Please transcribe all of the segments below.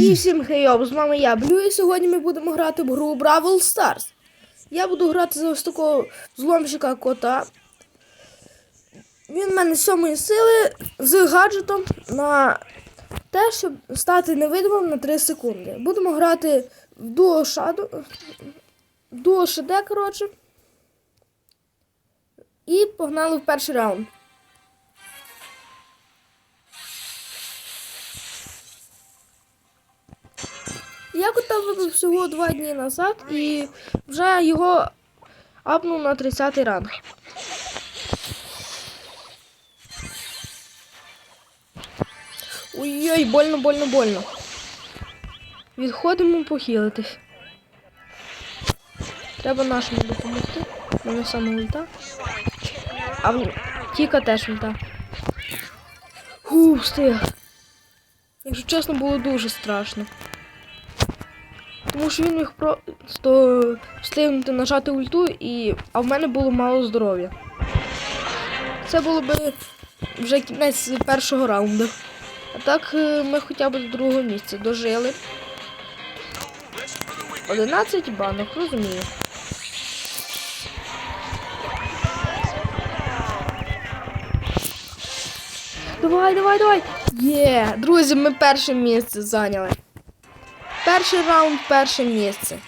І всім хейоп, з вами я, Блю, і сьогодні ми будемо грати в гру Бравл Stars. Я буду грати за ось такого зломщика кота. Він в мене сьомої сили з гаджетом на те, щоб стати невидимим на 3 секунди. Будемо грати в Duo Shadow. Duo HD, коротше. І погнали в перший раунд. Я кота вибив всього два дні назад і вже його апнув на 30 ранг. Ой-ой, больно, больно, больно. Відходимо похилитись. Треба нашому допомогти. У мене саме ульта. А Тіка теж ульта. Фу, встиг. Якщо чесно, було дуже страшно. Тому що він міг просто встигнути нажати ульту, і... а в мене було мало здоров'я. Це було би вже кінець першого раунду. А так е, ми хоча б до другого місця дожили. 11 банок, розумію. Давай, давай, давай! Є! Друзі, ми перше місце зайняли. Перший раунд, перше місце.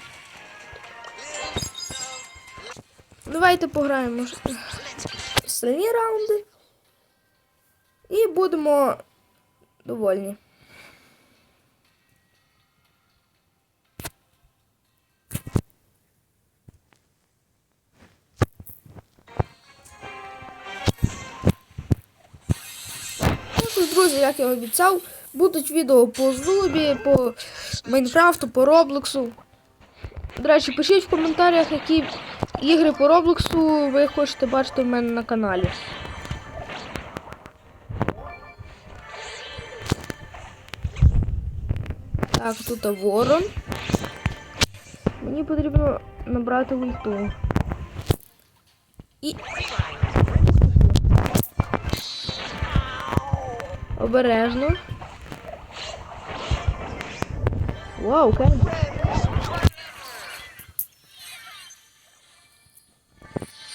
Давайте пограємо сильні раунди. І будемо довольні. Ну друзі, як я обіцяв, будуть відео по Зубі, по Майнкрафту, по Роблоксу. До речі, пишіть в коментарях, які ігри по Роблоксу ви хочете бачити в мене на каналі. Так, тут ворон. Мені потрібно набрати ульту. І. Обережно. Вау, Кенді.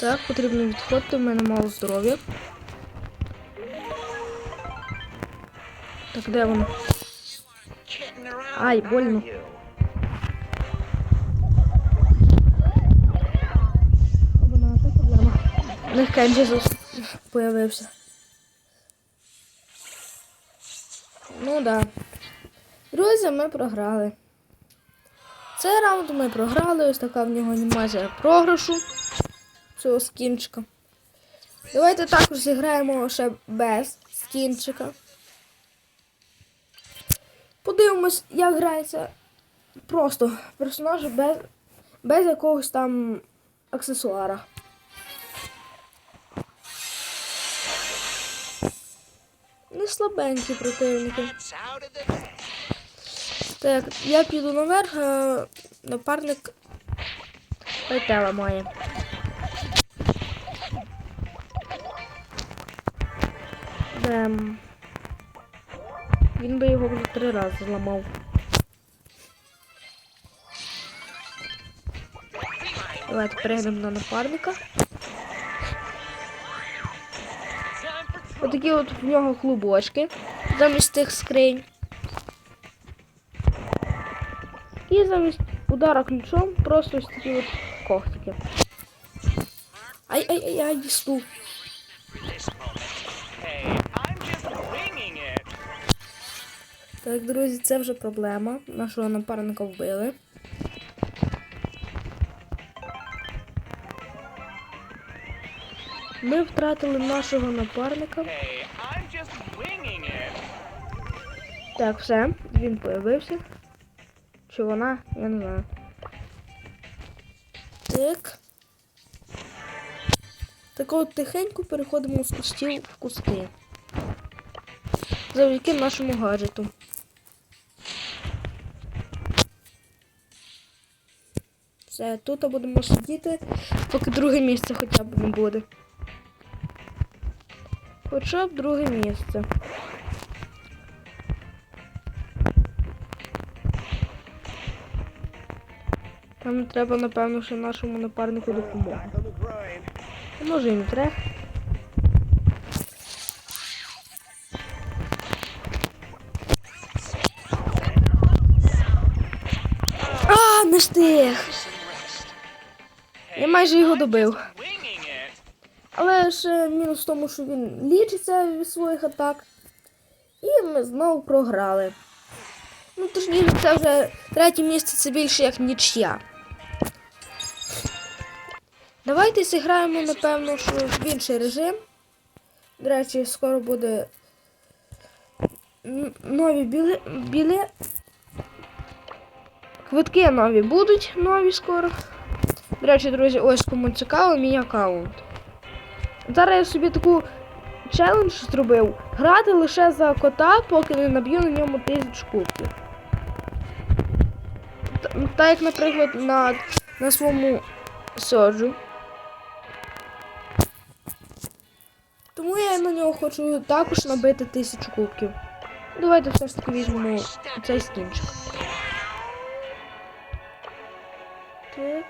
Так, потрібно відходити, в мене мало здоров'я. Так, де воно? Ай, больно. Обана, це проблема. У них Кенджі зас- появився. Ну да. Друзі, ми програли. Цей раунд ми програли, ось така в нього анімація програшу цього скінчика. Давайте також зіграємо ще без скінчика. Подивимось, як грається просто персонаж без, без якогось там аксесуара. Не слабенькі противники. Так, я піду наверх, а напарник Петела має. Дем. Він би його вже три рази зламав. Давайте перейдемо на напарника. Отакі от в нього клубочки замість тих скринь. Замість удара ключом просто ось такі от когтики. Ай-ай-ай, дісту. Hey, I'm just winging it. Так, друзі, це вже проблема. Нашого напарника вбили. Ми втратили нашого напарника. Так, все, він появився. Чи вона? Я не знаю. Так. Так от тихенько переходимо з кустів в кусти. Завдяки нашому гаджету. Все, тут будемо сидіти, поки друге місце хоча б не буде. Хоча б друге місце. Там треба, напевно, ще нашому напарнику допомога. Може і не треба. Не встиг. Я майже його добив. Але ж мінус в тому, що він лічиться від своїх атак. І ми знову програли. Ну, точніше, це вже третє місце, це більше як нічия. Давайте зіграємо, напевно, в інший режим. До речі, скоро буде нові біли... білі. Квитки нові будуть нові скоро. До речі, друзі, ось кому цікаво, мій аккаунт. Зараз я собі таку челендж зробив. Грати лише за кота, поки не наб'ю на ньому тисяч кубків. Та- Так як, наприклад, на, на своєму соджу. На нього хочу також набити тисячу кубків. Давайте все ж таки візьмемо цей скінчик. Так.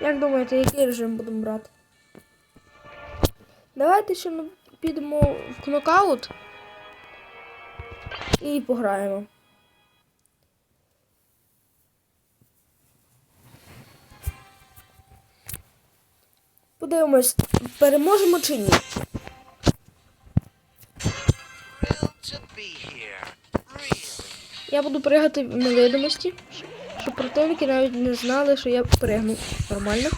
Як думаєте, який режим будемо брати? Давайте ще підемо в кнокаут і пограємо. Подивимось, переможемо чи ні. Я буду пригати в невидимості, щоб противники навіть не знали, що я пригну. Нормально.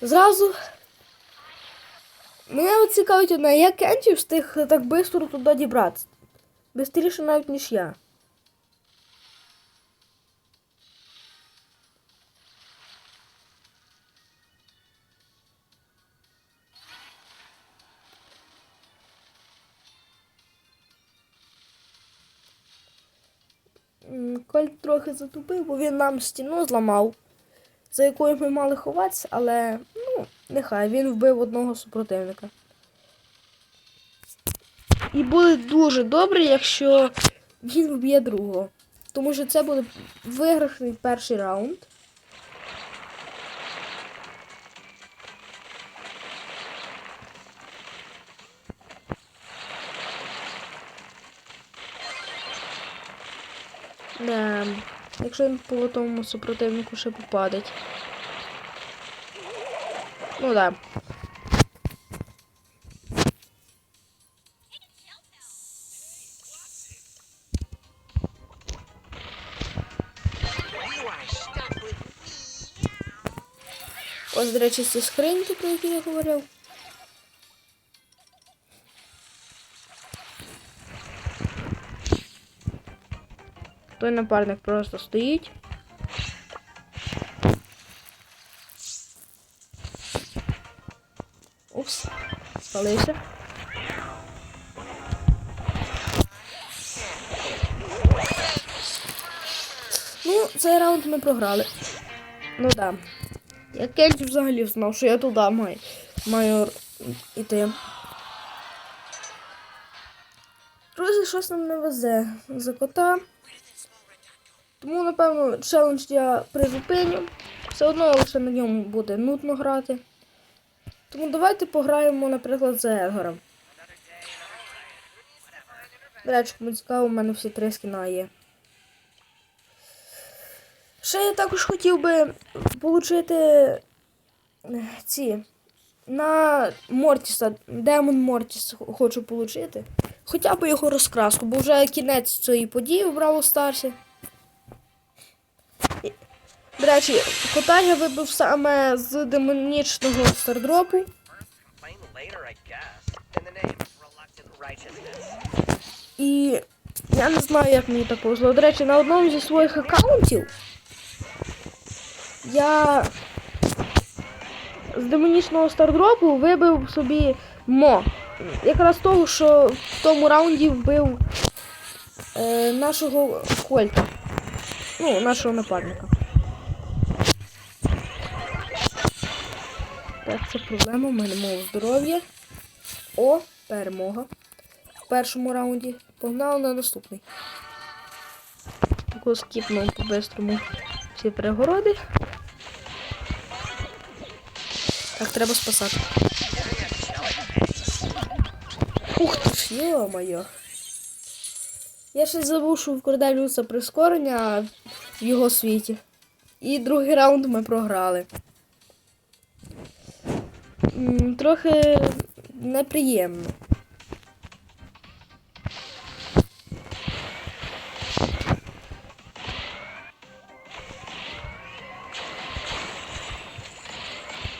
Зразу. Мене цікавить одна, як Кенті встиг так швидко туди дібратися. Бистріше навіть, ніж я. Трохи затупив, бо він нам стіну зламав, за якою ми мали ховатися, але ну, нехай він вбив одного супротивника. І буде дуже добре, якщо він вб'є другого. Тому що це буде виграшний перший раунд. Да. Якщо він по тому супротивнику ще попадить. Ну да. Ось, до речі, ці скриньки, про які я говорив. Той напарник просто стоїть. Упс, спалився. Ну, цей раунд ми програли. Ну да. Я Кельт взагалі знав, що я туди маю, маю йти. Друзі, щось нам не везе за кота. Тому, напевно, челендж я призупиню. Все одно лише на ньому буде нудно грати. Тому давайте пограємо, наприклад, за Едгаром. До речі, кому цікаво, у мене всі три скіна є. Ще я також хотів би отримати е, ці на Мортіса, Демон Мортіс хочу отримати. Хоча б його розкраску, бо вже кінець цієї події в Браво Старсі. До речі, кота вибив саме з демонічного стардропу. І я не знаю, як мені так повезло. До речі, на одному зі своїх аккаунтів я з демонічного стардропу вибив собі мо. Якраз того, що в тому раунді вбив е, нашого Кольта. Ну, нашого напарника. Так, це проблема, в мене мало здоров'я. О, перемога в першому раунді. Погнали на наступний. Тако скіпнув по-бистрому. ці перегороди. Так, треба спасати. Ух ти ж, йо-моє. Я ще забув, що в Корделюса прискорення в його світі. І другий раунд ми програли. Трохи неприємно.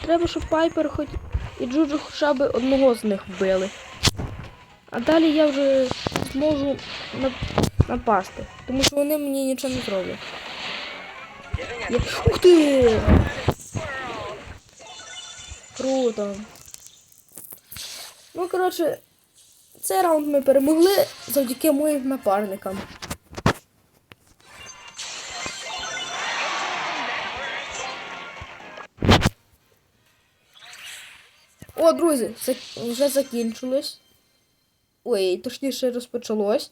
Треба, щоб Пайпер хоч і Джуджу хоча б одного з них вбили. А далі я вже зможу напасти, тому що вони мені нічого не зроблять. Я... Ух ти! Круто. Ну, коротше, цей раунд ми перемогли завдяки моїм напарникам. О, друзі, вже закінчилось. Ой, точніше розпочалось.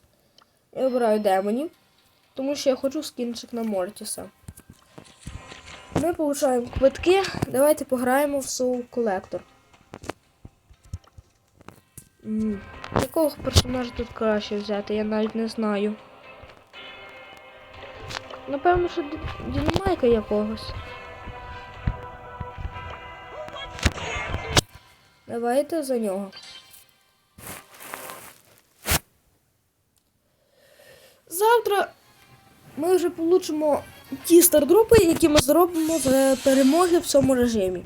Я обираю демонів, тому що я хочу скінчик на Мортіса. Ми получаємо квитки. Давайте пограємо в Soul Collector. Якого персонажа тут краще взяти, я навіть не знаю. Напевно, що Ді- Дінамайка якогось. Давайте за нього. Ми вже получимо ті стардропи, які ми зробимо з перемоги в цьому режимі.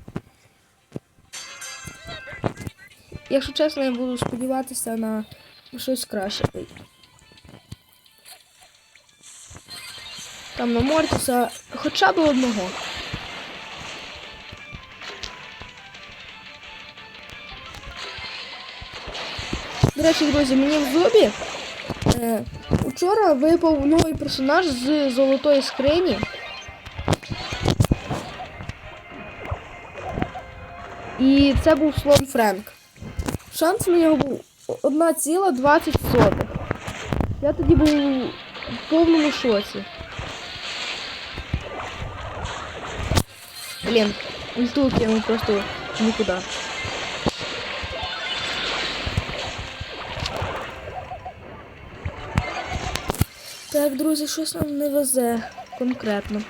Якщо чесно, я буду сподіватися на щось краще. Там на Мортіса хоча б одного. До речі, друзі, мені в зубі е, Учора випав новий персонаж з золотої скрині. І це був слон Френк. Шанс на нього був 1,20. Я тоді був в повному шоці. Блін, ульту кинув просто нікуди. Так, друзі, щось нам не везе конкретно.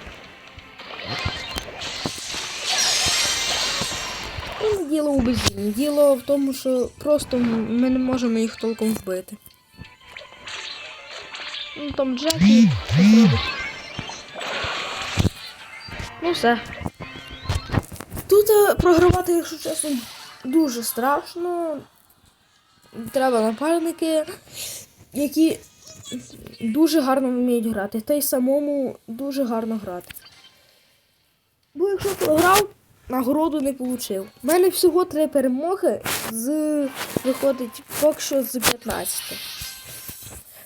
І не діло у безвінні. Діло в тому, що просто ми не можемо їх толком вбити. Ну там Джекі. Ну все. Тут е, програвати, якщо чесно, дуже страшно. Треба напарники, які дуже гарно вміють грати. Та й самому дуже гарно грати. Бо якщо програв, нагороду не отримав. У мене всього три перемоги з виходить поки що з 15.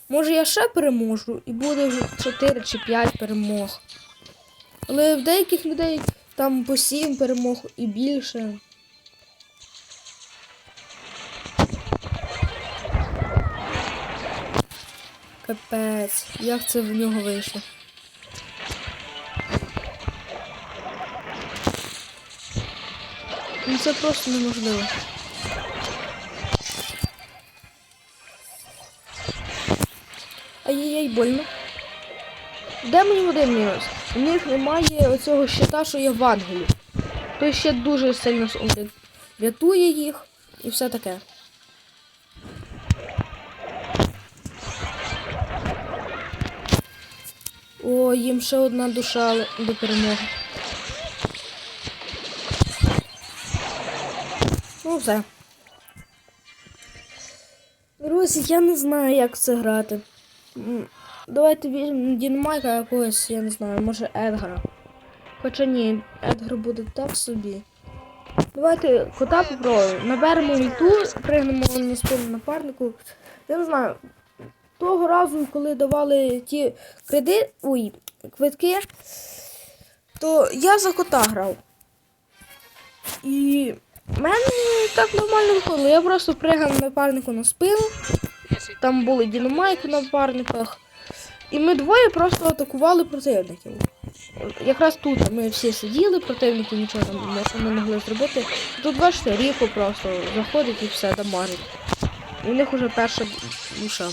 Може я ще переможу і буде 4 чи 5 перемог. Але в деяких людей там по 7 перемог і більше. Капець, як це в нього вийшло? Ну це просто неможливо. Ай-яй-яй, больно. Де мені один мінус? У них немає оцього щита, що є в ангелі. Той ще дуже сильно рятує їх і все таке. О, їм ще одна душа до перемоги. Ну все. Друзі, я не знаю, як це грати. Давайте візьмемо Дінмайка якогось, я не знаю, може Едгара. Хоча ні, Едгар буде так собі. Давайте кота попробуємо. Наберемо ульту, пригнемо на спину напарнику. Я не знаю, того разу, коли давали ті кредит, ой, квитки, то я за кота грав. І в мене так нормально виходило. Я просто пригав напарнику на спину. Там були дінамайки на напарниках. І ми двоє просто атакували противників. якраз тут ми всі сиділи, противники нічого там не- могли зробити. Тут бачите, Ріко просто заходить і все дамажить. У них уже перша душа.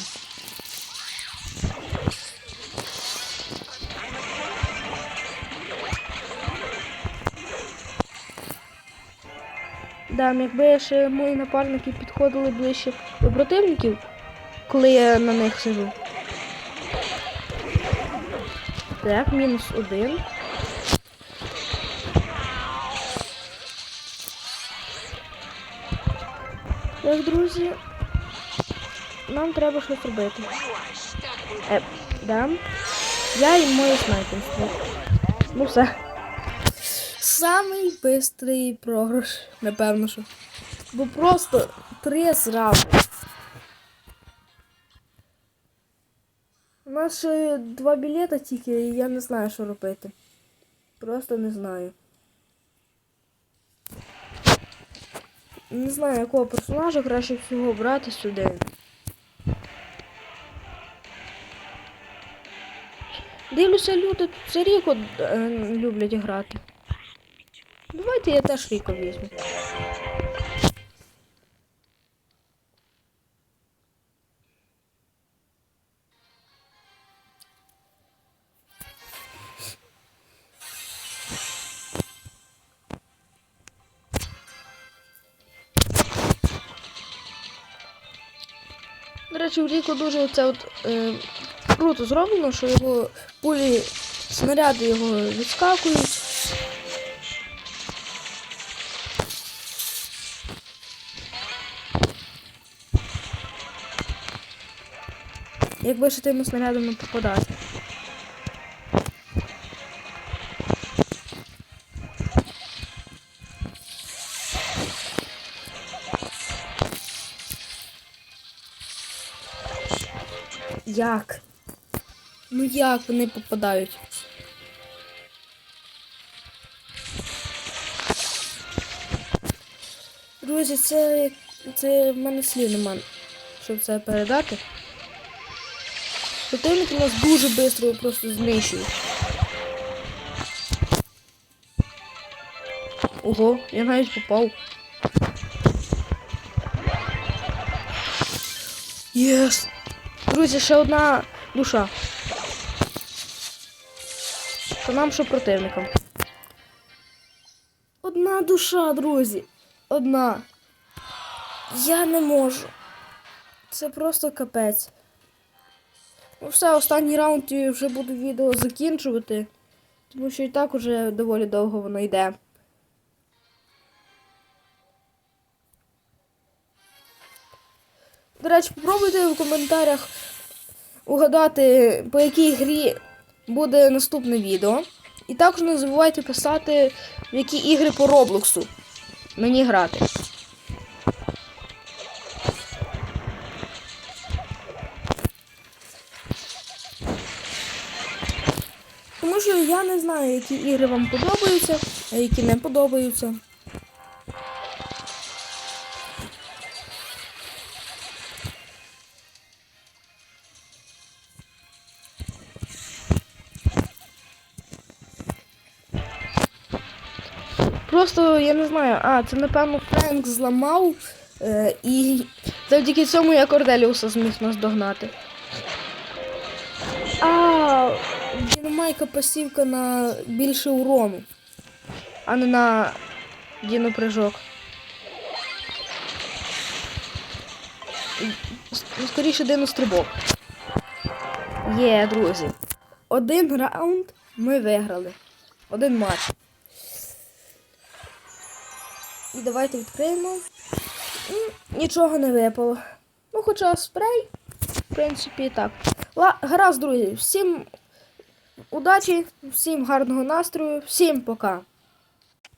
Да, якби ще мої напарники підходили ближче до противників, коли я на них сижу. Так, мінус один. Так, друзі. Нам треба щось робити. Е, да. Я і моє снайперство. Ну все. Самий бистрий програш, напевно, що. Бо просто три зразу. У нас ще два білета тільки, і я не знаю, що робити. Просто не знаю. Не знаю, якого персонажа краще всього брати сюди. Дивлюся, люди тут за Ріко е, люблять грати. Давайте я теж Ріко візьму. До речі, у Ріко дуже оце от, е, круто зроблено, що його пулі, снаряди його відскакують. Якби ще тими снарядами попадати. Як? Ну як вони попадають? Друзі, це, це в мене слів нема, щоб це передати. Противники нас дуже швидко просто знищують. Ого, я навіть попав. Єс! Друзі, ще одна душа. Що нам, що противникам. Одна душа, друзі. Одна. Я не можу. Це просто капець. Ну все, останній раунд і вже буду відео закінчувати. Тому що і так уже доволі довго воно йде. До речі, попробуйте в коментарях угадати, по якій грі буде наступне відео. І також не забувайте писати, в які ігри по Роблоксу мені грати. Знаю, які ігри вам подобаються, а які не подобаються. Просто я не знаю, а, це напевно Френк зламав, е, і завдяки цьому я Корделіуса зміг нас догнати. А, Дінамайка пасівка на більше урону, а не на дінопрыжок. С- Скоріше динострибок. Є, друзі. Один раунд ми виграли. Один матч. І давайте відкриємо. Нічого не випало. Ну, хоча спрей, в принципі, так. Ла, гаразд, друзі, всім удачі, всім гарного настрою, всім пока.